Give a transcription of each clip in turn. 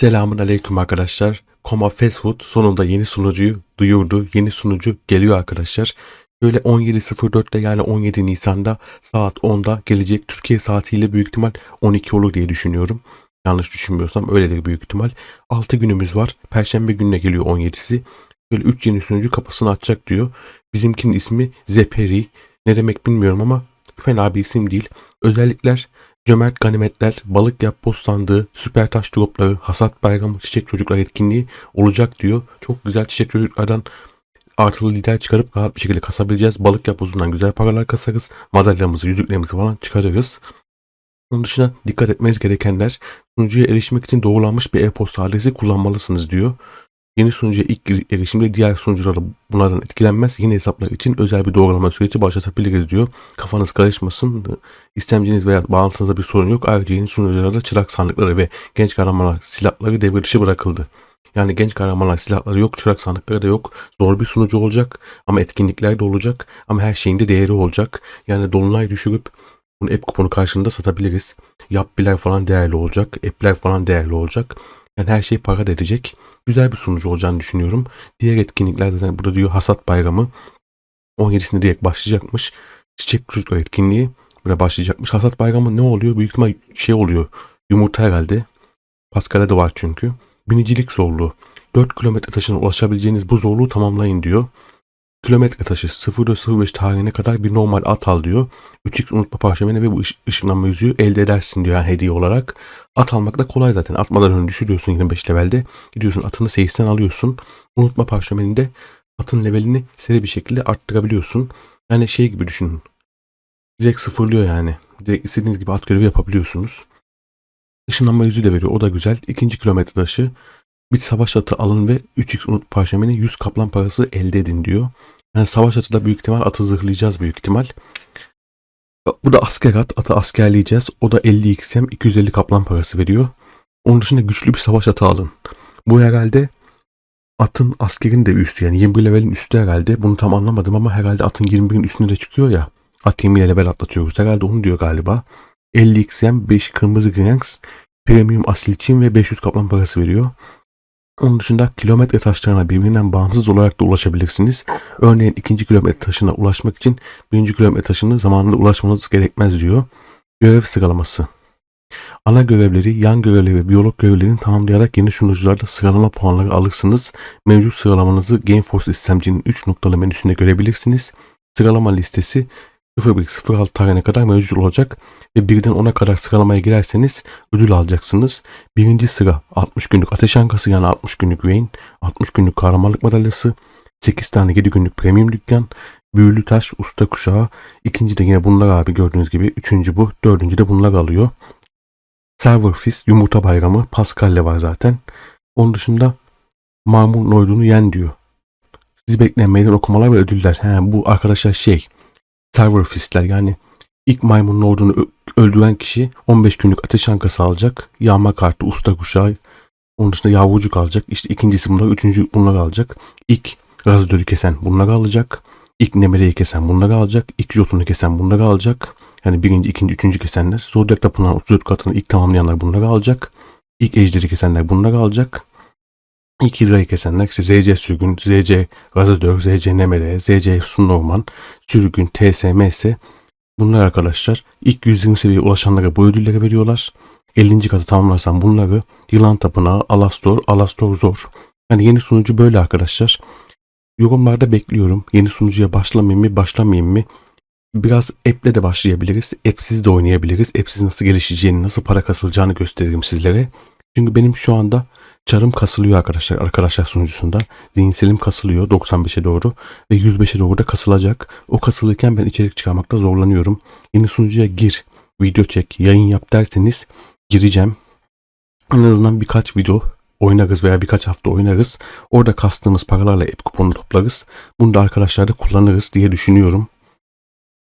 Selamun aleyküm arkadaşlar. Koma Fast Food sonunda yeni sunucuyu duyurdu. Yeni sunucu geliyor arkadaşlar. Böyle 17.04'te yani 17 Nisan'da saat 10'da gelecek. Türkiye saatiyle büyük ihtimal 12 olur diye düşünüyorum. Yanlış düşünmüyorsam öyledir büyük ihtimal. 6 günümüz var. Perşembe gününe geliyor 17'si. Böyle 3 yeni sunucu kapısını açacak diyor. Bizimkinin ismi Zeperi. Ne demek bilmiyorum ama fena bir isim değil. Özellikler Cömert ganimetler, balık yap post sandığı, süper taş dropları, hasat bayramı, çiçek çocuklar etkinliği olacak diyor. Çok güzel çiçek çocuklardan artılı lider çıkarıp rahat bir şekilde kasabileceğiz. Balık yapbozundan güzel paralar kasarız. Madalyamızı, yüzüklerimizi falan çıkarırız. Onun dışında dikkat etmeniz gerekenler sunucuya erişmek için doğrulanmış bir e-posta adresi kullanmalısınız diyor. Yeni sunucuya ilk erişimde diğer sunucular bunlardan etkilenmez. Yeni hesaplar için özel bir doğrulama süreci başlatabiliriz diyor. Kafanız karışmasın. İstemciniz veya bağlantınızda bir sorun yok. Ayrıca yeni sunucularda çırak sandıkları ve genç kahramanlar silahları devre dışı bırakıldı. Yani genç kahramanlar silahları yok, çırak sandıkları da yok. Zor bir sunucu olacak ama etkinlikler de olacak ama her şeyin de değeri olacak. Yani dolunay düşürüp bunu app kuponu karşılığında satabiliriz. Yapbiler falan değerli olacak, app'ler falan değerli olacak. Yani her şey para da edecek. Güzel bir sunucu olacağını düşünüyorum. Diğer etkinlikler zaten burada diyor hasat bayramı. 17'sinde direkt başlayacakmış. Çiçek çocuklar etkinliği burada başlayacakmış. Hasat bayramı ne oluyor? Büyük ihtimal şey oluyor. Yumurta herhalde. Paskal'e de var çünkü. Binicilik zorluğu. 4 kilometre taşına ulaşabileceğiniz bu zorluğu tamamlayın diyor. Kilometre taşı 0.05 tarihine kadar bir normal at al diyor. 3x unutma parşömeni ve bu ış- ışınlanma yüzüğü elde edersin diyor yani hediye olarak. At almak da kolay zaten. Atmadan önce düşürüyorsun 25 levelde. Gidiyorsun atını seyisten alıyorsun. Unutma parşömeninde atın levelini seri bir şekilde arttırabiliyorsun. Yani şey gibi düşünün. Direkt sıfırlıyor yani. Direkt istediğiniz gibi at görevi yapabiliyorsunuz. Işınlanma yüzüğü de veriyor. O da güzel. İkinci kilometre taşı. Bir savaş atı alın ve 3x unut parşömeni 100 kaplan parası elde edin diyor. Yani savaş atı da büyük ihtimal atı zırhlayacağız büyük ihtimal. Bu da asker at. Atı askerleyeceğiz. O da 50 XM 250 kaplan parası veriyor. Onun dışında güçlü bir savaş atı alın. Bu herhalde atın askerin de üstü yani 21 levelin üstü herhalde. Bunu tam anlamadım ama herhalde atın 21'in üstünde de çıkıyor ya. At 20 level atlatıyoruz. Herhalde onu diyor galiba. 50 XM 5 kırmızı Granks premium asil için ve 500 kaplan parası veriyor. Onun dışında kilometre taşlarına birbirinden bağımsız olarak da ulaşabilirsiniz. Örneğin ikinci kilometre taşına ulaşmak için birinci kilometre taşını zamanında ulaşmanız gerekmez diyor. Görev sıralaması. Ana görevleri, yan görevleri ve biyolog görevlerini tamamlayarak yeni sunucularda sıralama puanları alırsınız. Mevcut sıralamanızı GameForce istemcinin 3 noktalı menüsünde görebilirsiniz. Sıralama listesi 01-06 tarihine kadar mevcut olacak ve birden 10'a kadar sıralamaya girerseniz ödül alacaksınız. Birinci sıra 60 günlük ateş ankası yani 60 günlük Rain, 60 günlük kahramanlık madalyası, 8 tane 7 günlük premium dükkan, büyülü taş, usta kuşağı, ikinci de yine bunlar abi gördüğünüz gibi, üçüncü bu, dördüncü de bunlar alıyor. Server Fist, yumurta bayramı, Pascal'le var zaten. Onun dışında Marmur Noydun'u yen diyor. Sizi bekleyen meydan okumalar ve ödüller. He, bu arkadaşlar şey, Server Fist'ler yani ilk maymunun ordunu öldüren kişi 15 günlük ateş ankası alacak. Yağma kartı, usta kuşağı, onun dışında yavrucuk alacak. İşte ikincisi bunlar, üçüncü bunlar alacak. İlk razdörü kesen bunları alacak. İlk nemereyi kesen bunları alacak. İlk jotunu kesen bunları alacak. Yani birinci, ikinci, üçüncü kesenler. Zodiac Tapınağı'nın 34 katını ilk tamamlayanlar bunları alacak. İlk ejderi kesenler bunları alacak. İlk hidrayı kesenler işte ZC Sürgün, ZC Razadör, ZC Nemere, ZC Sunorman, Sürgün, TS, MS bunlar arkadaşlar ilk 120 seviyeye ulaşanlara bu ödülleri veriyorlar. 50. katı tamamlarsan bunları Yılan Tapınağı, Alastor, Alastor Zor. Yani yeni sunucu böyle arkadaşlar. Yorumlarda bekliyorum. Yeni sunucuya başlamayayım mı, başlamayayım mı? Biraz app'le de başlayabiliriz. App'siz de oynayabiliriz. App'siz nasıl gelişeceğini, nasıl para kasılacağını gösteririm sizlere. Çünkü benim şu anda çarım kasılıyor arkadaşlar. Arkadaşlar sunucusunda. Zihinselim kasılıyor 95'e doğru. Ve 105'e doğru da kasılacak. O kasılırken ben içerik çıkarmakta zorlanıyorum. Yeni sunucuya gir, video çek, yayın yap derseniz gireceğim. En azından birkaç video oynarız veya birkaç hafta oynarız. Orada kastığımız paralarla app kuponu toplarız. Bunu da arkadaşlar da kullanırız diye düşünüyorum.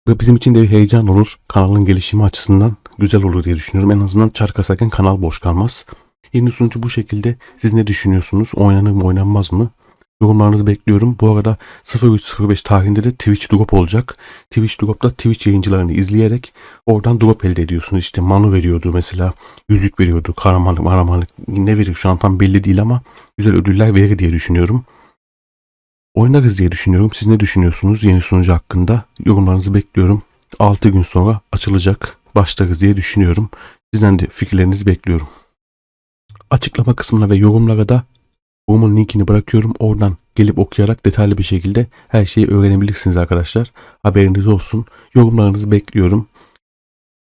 Ve bizim için de bir heyecan olur. Kanalın gelişimi açısından güzel olur diye düşünüyorum. En azından çar kasarken kanal boş kalmaz. Yeni sunucu bu şekilde. Siz ne düşünüyorsunuz? Oynanır mı oynanmaz mı? Yorumlarınızı bekliyorum. Bu arada 03.05 tarihinde de Twitch drop olacak. Twitch drop'ta Twitch yayıncılarını izleyerek oradan drop elde ediyorsunuz. İşte manu veriyordu mesela. Yüzük veriyordu. Kahramanlık, mahramanlık ne verir şu an tam belli değil ama güzel ödüller verir diye düşünüyorum. Oynarız diye düşünüyorum. Siz ne düşünüyorsunuz yeni sunucu hakkında? Yorumlarınızı bekliyorum. 6 gün sonra açılacak. Başlarız diye düşünüyorum. Sizden de fikirlerinizi bekliyorum. Açıklama kısmına ve yorumlara da forumun linkini bırakıyorum. Oradan gelip okuyarak detaylı bir şekilde her şeyi öğrenebilirsiniz arkadaşlar. Haberiniz olsun. Yorumlarınızı bekliyorum.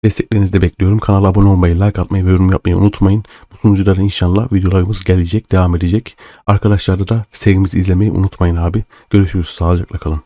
Desteklerinizi de bekliyorum. Kanala abone olmayı, like atmayı ve yorum yapmayı unutmayın. Bu sunuculara inşallah videolarımız gelecek, devam edecek. Arkadaşlar da serimizi izlemeyi unutmayın abi. Görüşürüz. Sağlıcakla kalın.